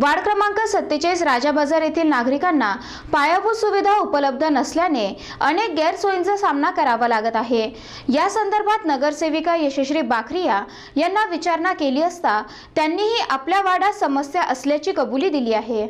Ward क्रमांक सत्तेचाळीस राजा बाजार येथील नागरिकांना पायाभूत सुविधा उपलब्ध नसल्याने अनेक गैरसोयींचा सामना करावा लागत आहे. या संदर्भात नगरसेविका यशश्री बाखरिया यांना विचारणा केली असता त्यांनीही आपल्या वार्डात समस्या असल्याची कबुली दिली आहे.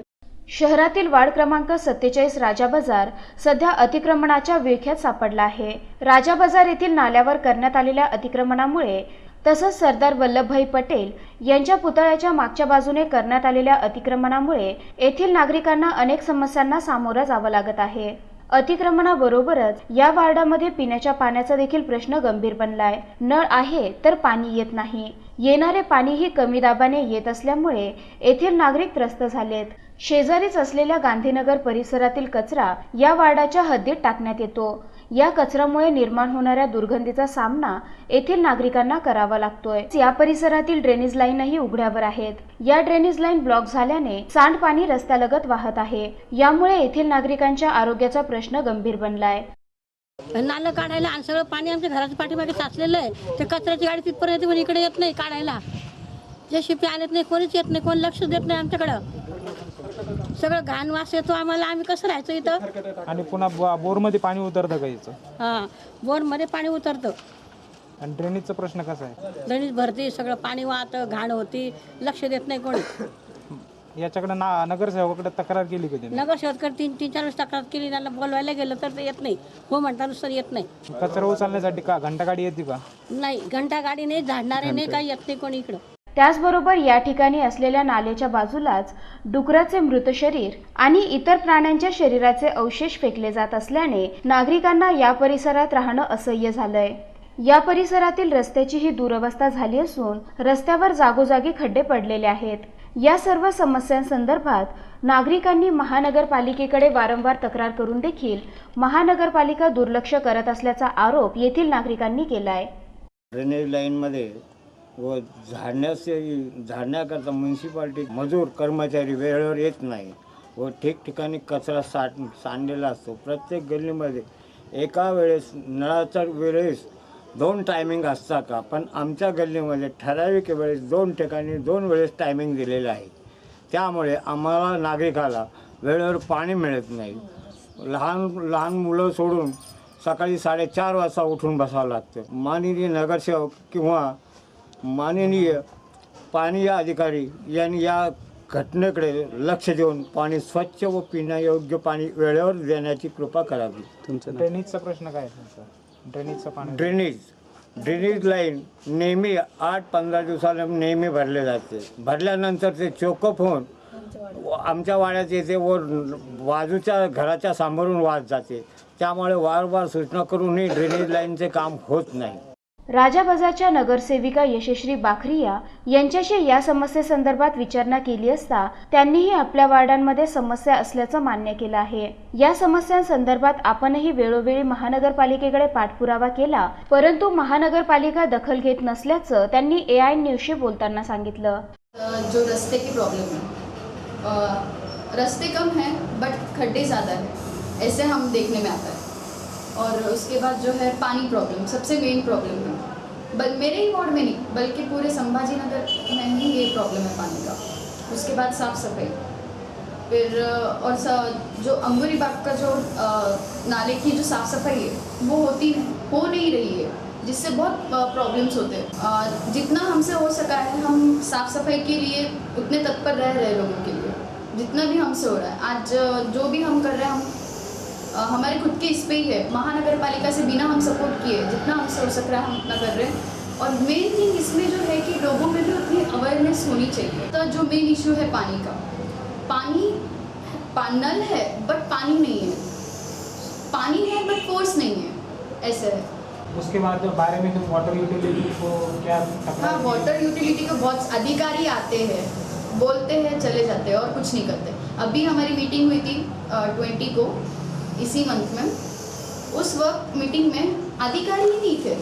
शहरातील वार्ड क्रमांक सत्तेचाळीस राजा बाजार सध्या अतिक्रमणाच्या विळख्यात सापडला आहे. राजा बाजार येथील नाल्यावर करण्यात आलेल्या अतिक्रमणामुळे तसंच सरदार वल्लभभाई पटेल यांच्या पुतळ्याच्या मागच्या बाजूने करण्यात आलेल्या अतिक्रमणामुळे येथील नागरिकांना अनेक समस्यांना सामोरं जावं लागत आहे. अतिक्रमणाबरोबरच या वार्डामध्ये पिण्याच्या पाण्याचा देखील प्रश्न गंभीर बनलाय. नळ आहे तर पाणी येत नाही. येणारे पाणीही कमी दाबाने येत असल्यामुळे येथील नागरिक त्रस्त झालेत. शेजारीच असलेल्या गांधीनगर परिसरातील कचरा या वार्डाच्या हद्दीत टाकण्यात येतो. या कचऱ्यामुळे निर्माण होणाऱ्या दुर्गंधीचा सामना येथील नागरिकांना करावा लागतोय. या परिसरातील ड्रेनेज लाईनही उघड्यावर आहेत. या ड्रेनेज लाईन ब्लॉक झाल्याने सांडपाणी रस्त्यालगत वाहत आहे. यामुळे येथील नागरिकांच्या आरोग्याचा प्रश्न गंभीर बनलाय. नालं काढायला आणि सगळं पाणी आमच्या घराच्या पाठीमागे साचलेलं आहे. ते कचऱ्याची गाडी तिथपर्यंत येते पण इकडे येत नाही काढायला. जे शिपी आणत नाही कोणीच येत नाही कोण लक्ष देत नाही आमच्याकडं. सगळं घाण वास येतो आम्हाला. आम्ही कसं राहायचं इथं? आणि पुन्हा बो- बोरमध्ये पाणी उतरतं का याचं हां बोरमध्ये पाणी उतरतं. आणि ड्रेनेजचा प्रश्न कसा आहे? दणीच भरती सगळं पाणी वाहतं घाण होती. लक्ष देत नाही कोणी. याच्याकडे ना नगरसेवकाकडे तक्रार केली कधी नगरसेवकर तीन तीन चार वेळेस तक्रार केली. त्यांना बोलवायला गेलं तर ते येत नाही. हो म्हणतानुसार येत नाही. कचरा उचलण्यासाठी का? घंटागाडी येते का? नाही घंटा गाडी नाही झाडणारे नाही काही येत नाही कोणी इकडं. त्याचबरोबर या ठिकाणी असलेल्या नालेच्या बाजूलाच डुकराचे मृत शरीर आणि इतर प्राण्यांच्या शरीराचे अवशेष फेकले जात असल्याने नागरिकांना या परिसरात राहणं असह्य झालंय. या परिसरातील रस्त्याची ही दुरवस्था झाली असून रस्त्यावर जागोजागी खड्डे पडलेले आहेत. या सर्व समस्यांसंदर्भात नागरिकांनी महानगरपालिकेकडे वारंवार तक्रार करून देखील महानगरपालिका दुर्लक्ष करत असल्याचा आरोप येथील नागरिकांनी केलाय. ड्रेनेज लाईनमध्ये व झाडण्याचे झाडण्याकरता म्युन्सिपाल्टी मजूर कर्मचारी वेळेवर येत नाही व ठिकठिकाणी कचरा साठ सांडलेला असतो. प्रत्येक गल्लीमध्ये एका वेळेस नळाच्या वेळेस दोन टायमिंग असतात का? पण आमच्या गल्लीमध्ये ठराविक वेळेस दोन ठिकाणी दोन वेळेस टायमिंग दिलेलं आहे. त्यामुळे आम्हाला नागरिकाला वेळेवर पाणी मिळत नाही. लहान लहान मुलं सोडून सकाळी साडेचार वाजता उठून बसावं लागतं. माननीय नगरसेवक किंवा माननीय पाणी अधिकारी यांनी या घटनेकडे लक्ष देऊन पाणी स्वच्छ व पिण्यायोग्य पाणी वेळेवर देण्याची कृपा करावी. ड्रेनेजचा प्रश्न काय आहे तुमचा? ड्रेनेजचं पाणी ड्रेनेज. ड्रेनेज लाईन नेहमी आठ पंधरा दिवसाला नेहमी भरले जाते. भरल्यानंतर ते चोकअप होऊन व आमच्या वाड्यात येते व बाजूच्या घराच्या समोरून वाद जाते. त्यामुळे वारंवार सूचना करूनही ड्रेनेज लाईनचे काम होत नाही. राजाबाजारच्या नगरसेविका यशश्री बाखरिया यांच्याशी या समस्येसंदर्भात विचारणा केली असता त्यांनीही आपल्या वार्डांमध्ये समस्या असल्याचं मान्य केलं आहे. या समस्यांसंदर्भात आपणही वेळोवेळी महानगरपालिकेकडे पाठपुरावा केला परंतु महानगरपालिका दखल घेत नसल्याचं त्यांनी ए आय न्यूजशी बोलताना सांगितलं. जो रस्ते की प्रॉब्लम है कम है बट खड्डे ज़्यादा है. ऐसे हम देखने में आता है. और उसके बाद जो है पानी प्रॉब्लम सबसे मेन प्रॉब्लम है. बल, मेरे ही वार्ड में नहीं, बल्कि पूरे संभाजी नगर में ही ये प्रॉब्लम है पानी का। उसके बाद साफ़ सफ़ाई फिर और जो अंगूरी बाग का जो नाले की जो साफ़ सफ़ाई है, वो होती हो नहीं रही है, जिससे बहुत प्रॉब्लम्स होते हैं। जितना हमसे हो सका है, हम साफ़ सफ़ाई के लिए उतने तत्पर रह रहे लोगों के लिए, जितना भी हमसे हो रहा है। आज जो भी हम कर रहे हैं, हम हमारे खुद के इस पे ही है। महानगर पालिका से बिना हम सपोर्ट किए जितना हमसे हो सक रहा है हम उतना कर रहे हैं। और मेन थिंग इसमें जो है कि लोगों में भी उतनी अवेयरनेस होनी चाहिए। तो जो मेन इशू है पानी का। पानी पा, नल है बट पानी नहीं है। पानी है बट फोर्स नहीं है। ऐसे है। उसके बाद जो बारे में तुम वाटर यूटिलिटी को क्या हाँ वाटर यूटिलिटी के बहुत अधिकारी आते हैं। बोलते हैं चले जाते हैं और कुछ नहीं करते। अभी हमारी मीटिंग हुई थी ट्वेंटी को। इसी मंथ में। उस वक्त मीटिंग में अधिकारी ही नहीं थे।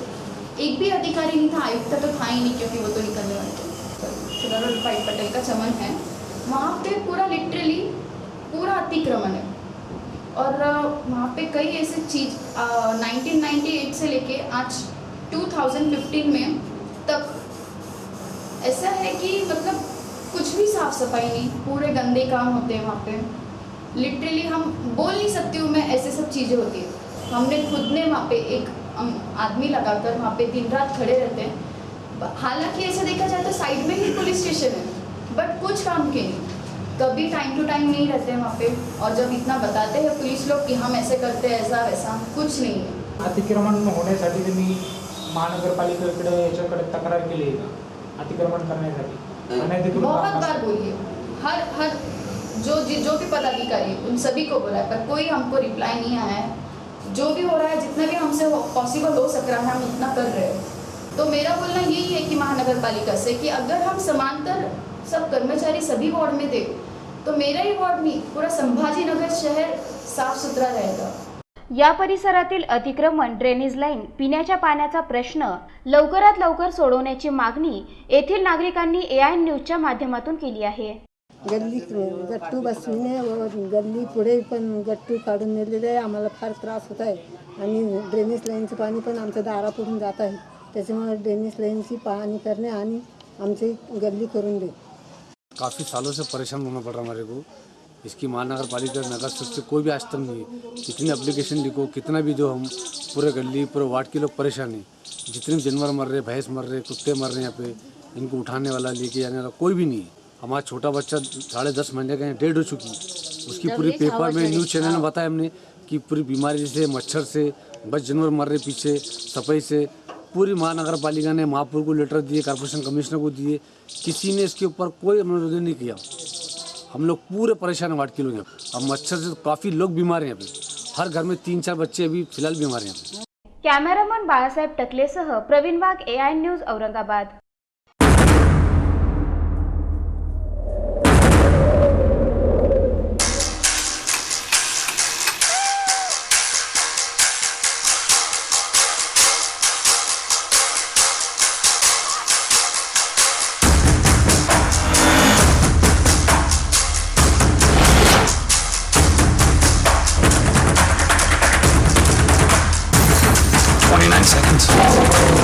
एक भी अधिकारी नहीं था, आयुक्त तो था ही नहीं क्योंकि वो तो निकलने वाले थे। सदानंद भाई पटेल का चमन है। वहाँ पे पूरा लिटरली पूरा अतिक्रमण है। और वहाँ पे कई ऐसे चीज़ नाइन्टी एट से लेके आज 2015 में तक ऐसा है कि मतलब कुछ भी साफ़ सफ़ाई नहीं, पूरे गंदे काम होते हैं वहाँ पे। लिटरली हम बोल नहीं सकती हूँ मैं ऐसे सब चीज़ें होती है। हमने खुद ने वहाँ पे एक आदमी लगाकर वहाँ पे दिन रात खड़े रहते हैं। हालाँकि ऐसे देखा जाए तो साइड में ही पुलिस स्टेशन है बट कुछ काम के नहीं। कभी टाइम टू टाइम नहीं रहते हैं वहाँ पे और जब इतना बताते हैं पुलिस लोग कि हम ऐसे करते हैं ऐसा वैसा कुछ नहीं है। अतिक्रमण होण्यासाठी तुम्ही महानगरपालिकेकडे याच्याकडे तक्रार केली का? अतिक्रमण करण्यासाठी. बहुत बार बोलिए हर हर जो जो भी पदाधिकारी उन सभी को बोला है पर कोई हमको रिप्लाई नहीं आया है। जो भी हो रहा है जितना भी हमसे हो- पॉसिबल हो सक रहा है हम उतना कर रहे हैं। तो मेरा बोलना यही है कि महानगर पालिका से कि अगर हम समांतर सब कर्मचारी सभी वार्ड में दे तो मेरा ही वार्ड नहीं पूरा संभाजीनगर शहर साफ सुथरा रहेगा। या परिसरातील अतिक्रमण ड्रेनेज लाईन पिण्याच्या पाण्याचा प्रश्न लवकरात लवकर सोडवण्याची मागणी येथील नागरिकांनी ए आय न्यूजच्या माध्यमातून केली आहे. गल्ली गट्टू बसविणे व गल्ली पुढे गट्टू काढून नेलेले आहे. फार त्रास होत आहे. आणि ड्रेनेज लाईनचं पाणी पण आमच्या दारापुढून जात आहे. त्याच्यामुळे ड्रेनेज लाईनची पाहणी करणे आणि आमची गल्ली करून दे. काफ़ी सालों से परेशान होना पड़ रहा हमारे को. इसकी महानगर पालिका नगर से कोई भी आज तक नहीं है। कितनी एप्लीकेशन लिखो, कितना भी जो हम, पूरे गली, पूरे वार्ड के लोग परेशान हैं। जितने भी जानवर मर रहे, भैंस मर रहे, कुत्ते मर रहे हैं यहाँ पे, इनको उठाने वाला, लेके जाने वाला कोई भी नहीं है। हमारा छोटा बच्चा साढ़े दस महीने का डेड हो चुकी है। उसकी पूरी पेपर में न्यूज़ चैनल में बताया हमने कि पूरी बीमारी से मच्छर से बस जानवर मर रहे पीछे सफ़ाई से। पूरी महानगर पालिका ने महापुर को लेटर दिए कॉर्पोरेशन कमिश्नर को दिए। किसी ने इसके ऊपर कोई अनुरोधन नहीं किया। हम लोग पूरे परेशान हैं वार्ड के लोग पे। अब मच्छर से काफ़ी लोग बीमार हैं पे हर घर में तीन चार बच्चे अभी फ़िलहाल बीमार हैं cameraman Balasaheb टकलेसह Pravin Wagh A I news Aurangabad. Seconds.